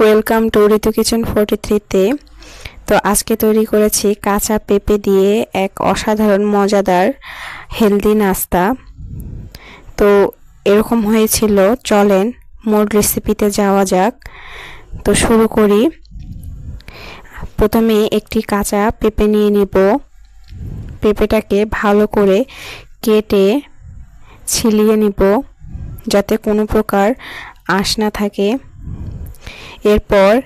Welcome to Ritu kitchen forty থ্রিতে তো আজকে তৈরি করেছি কাঁচা পেঁপে দিয়ে এক অসাধারণ, মজাদার হেলদি নাস্তা। তো এরকম হয়েছিল, চলেন মোট রেসিপিতে যাওয়া যাক। তো শুরু করি। প্রথমে একটি কাঁচা পেঁপে নিয়ে নিব। পেঁপেটাকে ভালো করে কেটে ছিলিয়ে নিব, যাতে কোনো প্রকার আঁশ না থাকে। এরপর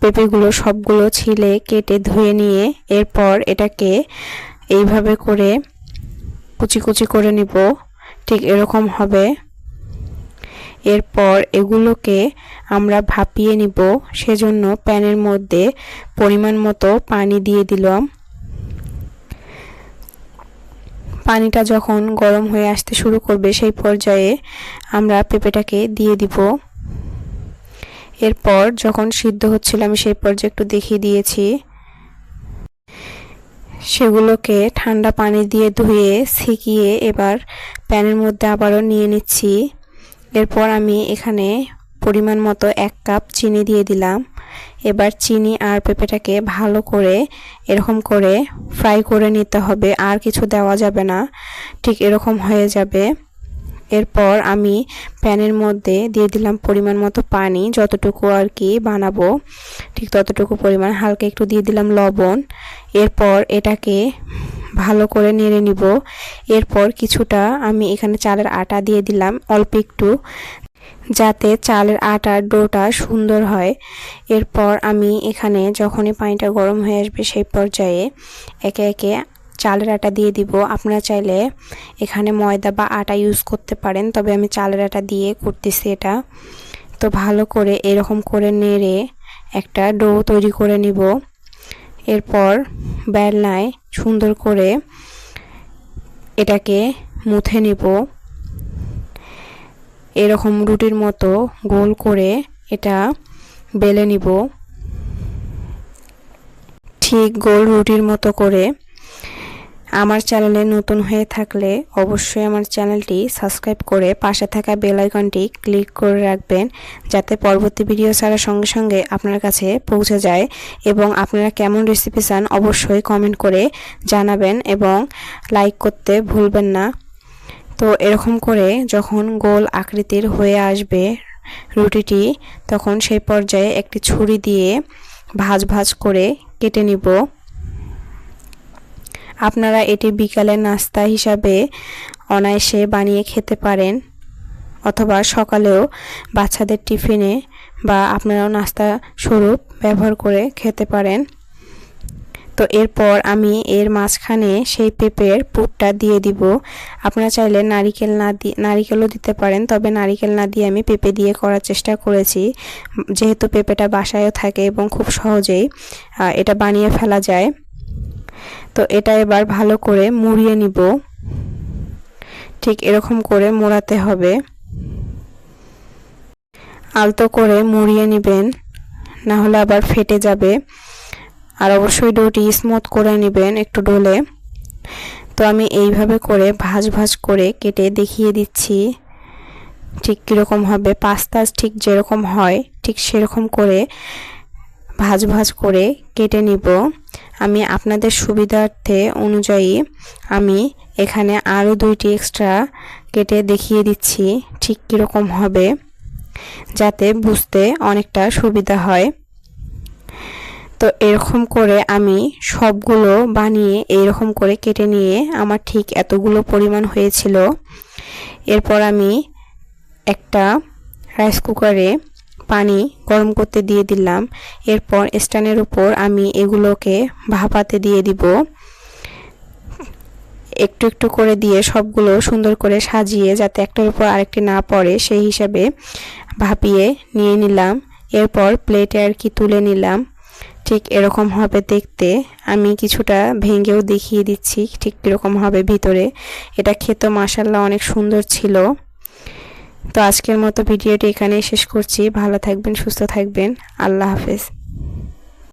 পেঁপেগুলো সবগুলো ছিলে, কেটে ধুয়ে নিয়ে এরপর এটাকে এইভাবে করে কুচি কুচি করে নিব। ঠিক এরকম হবে। এরপর এগুলোকে আমরা ভাপিয়ে নিব। সেজন্য প্যানের মধ্যে পরিমাণ মতো পানি দিয়ে দিলাম। পানিটা যখন গরম হয়ে আসতে শুরু করবে, সেই পর্যায়ে আমরা পেঁপেটাকে দিয়ে দিব। এরপর যখন সিদ্ধ হচ্ছিল, আমি সেই পর্যায়ে একটু দেখিয়ে দিয়েছি। সেগুলোকে ঠান্ডা পানি দিয়ে ধুয়ে, ছেঁকিয়ে এবার প্যানের মধ্যে আবারও নিয়ে নিচ্ছি। এরপর আমি এখানে পরিমাণ মতো এক কাপ চিনি দিয়ে দিলাম। এবার চিনি আর পেঁপেটাকে ভালো করে, এরকম করে ফ্রাই করে নিতে হবে, আর কিছু দেওয়া যাবে না। ঠিক এরকম হয়ে যাবে। এরপর আমি প্যানের মধ্যে দিয়ে দিলাম পরিমাণ মতো পানি, যতটুকু আর কি বানাবো, ঠিক ততটুকু পরিমাণ, হালকা একটু দিয়ে দিলাম লবণ। এরপর এটাকে ভালো করে নেড়ে নিব। এরপর কিছুটা আমি এখানে চালের আটা দিয়ে দিলাম, অল্প একটু, যাতে চালের আটার ডোটা সুন্দর হয়। এরপর আমি এখানে যখনই পানিটা গরম হয়ে আসবে সেই পর্যায়ে একে একে চালের আটা দিয়ে দিব। আপনারা চাইলে এখানে ময়দা বা আটা ইউজ করতে পারেন, তবে আমি চালের আটা দিয়ে করতেছি এটা। তো ভালো করে এরকম করে নেড়ে একটা ডো তৈরি করে নিব। এরপর বেলনায় সুন্দর করে এটাকে মুথে নিব। এরকম রুটির মতো গোল করে এটা বেলে নিব। ঠিক গোল রুটির মতো করে আমার চ্যানেলে নতুন হয়ে থাকলে অবশ্যই আমার চ্যানেলটি সাবস্ক্রাইব করে পাশে থাকা বেল আইকনটি ক্লিক করে রাখবেন, যাতে পরবর্তী ভিডিও ছাড়ার সঙ্গে সঙ্গে আপনার কাছে পৌঁছে যায় এবং আপনারা কেমন রেসিপি চান অবশ্যই কমেন্ট করে জানাবেন এবং লাইক করতে ভুলবেন না। তো এরকম করে যখন গোল আকৃতির হয়ে আসবে রুটিটি, তখন সেই পর্যায়ে একটি ছুরি দিয়ে ভাজ ভাজ করে কেটে নিব। আপনারা এটি বিকালের নাস্তা হিসাবে অনায়াসে বানিয়ে খেতে পারেন, অথবা সকালেও বাচ্চাদের টিফিনে বা আপনারাও নাস্তা স্বরূপ ব্যবহার করে খেতে পারেন। তো এরপর আমি এর মাঝখানে সেই পেঁপের পুরটা দিয়ে দিব। আপনারা চাইলে নারিকেল না দিয়ে নারিকেলও দিতে পারেন, তবে নারিকেল না দিয়ে আমি পেঁপে দিয়ে করার চেষ্টা করেছি। যেহেতু পেঁপেটা বাসায়ও থাকে এবং খুব সহজেই এটা বানিয়ে ফেলা যায়। তো এটা এবার ভালো করে মুড়িয়ে নিব। ঠিক এরকম করে মোড়াতে হবে। আলতো করে মুড়িয়ে নেবেন, না হলে আবার ফেটে যাবে। আর অবশ্যই ডোটি স্মুথ করে নেবেন একটু ডোলে। তো আমি এইভাবে করে ভাজ ভাজ করে কেটে দেখিয়ে দিচ্ছি। ঠিক কীরকম হবে, পাস্তা ঠিক যেরকম হয়, ঠিক সেরকম করে ভাজ ভাজ করে কেটে নিব। আমি আপনাদের সুবিধার্থে অনুযায়ী আমি এখানে আরও দুইটি এক্সট্রা কেটে দেখিয়ে দিচ্ছি, ঠিক কীরকম হবে, যাতে বুঝতে অনেকটা সুবিধা হয়। তো এরকম করে আমি সবগুলো বানিয়ে এইরকম করে কেটে নিয়ে আমার ঠিক এতগুলো পরিমাণ হয়েছিল। এরপর আমি একটা রাইস কুকারে পানি গরম করতে দিয়ে দিলাম। এরপর স্ট্যান্ডের উপর আমি এগুলোকে ভাপাতে দিয়ে দিব। একটু একটু করে দিয়ে সবগুলো সুন্দর করে সাজিয়ে যাতে একটার উপর আরেকটি না পড়ে, সেই হিসাবে ভাপিয়ে নিয়ে নিলাম। এরপর প্লেটে আর কি তুলে নিলাম। ঠিক এরকম হবে দেখতে। আমি কিছুটা ভেঙেও দেখিয়ে দিচ্ছি ঠিক কীরকম হবে ভিতরে। এটা খেতে মাসাল্লাহ অনেক সুন্দর ছিল। তো আজকের মতো ভিডিওটি এখানেই শেষ করছি। ভালো থাকবেন সুস্থ থাকবেন। আল্লাহ হাফেজ।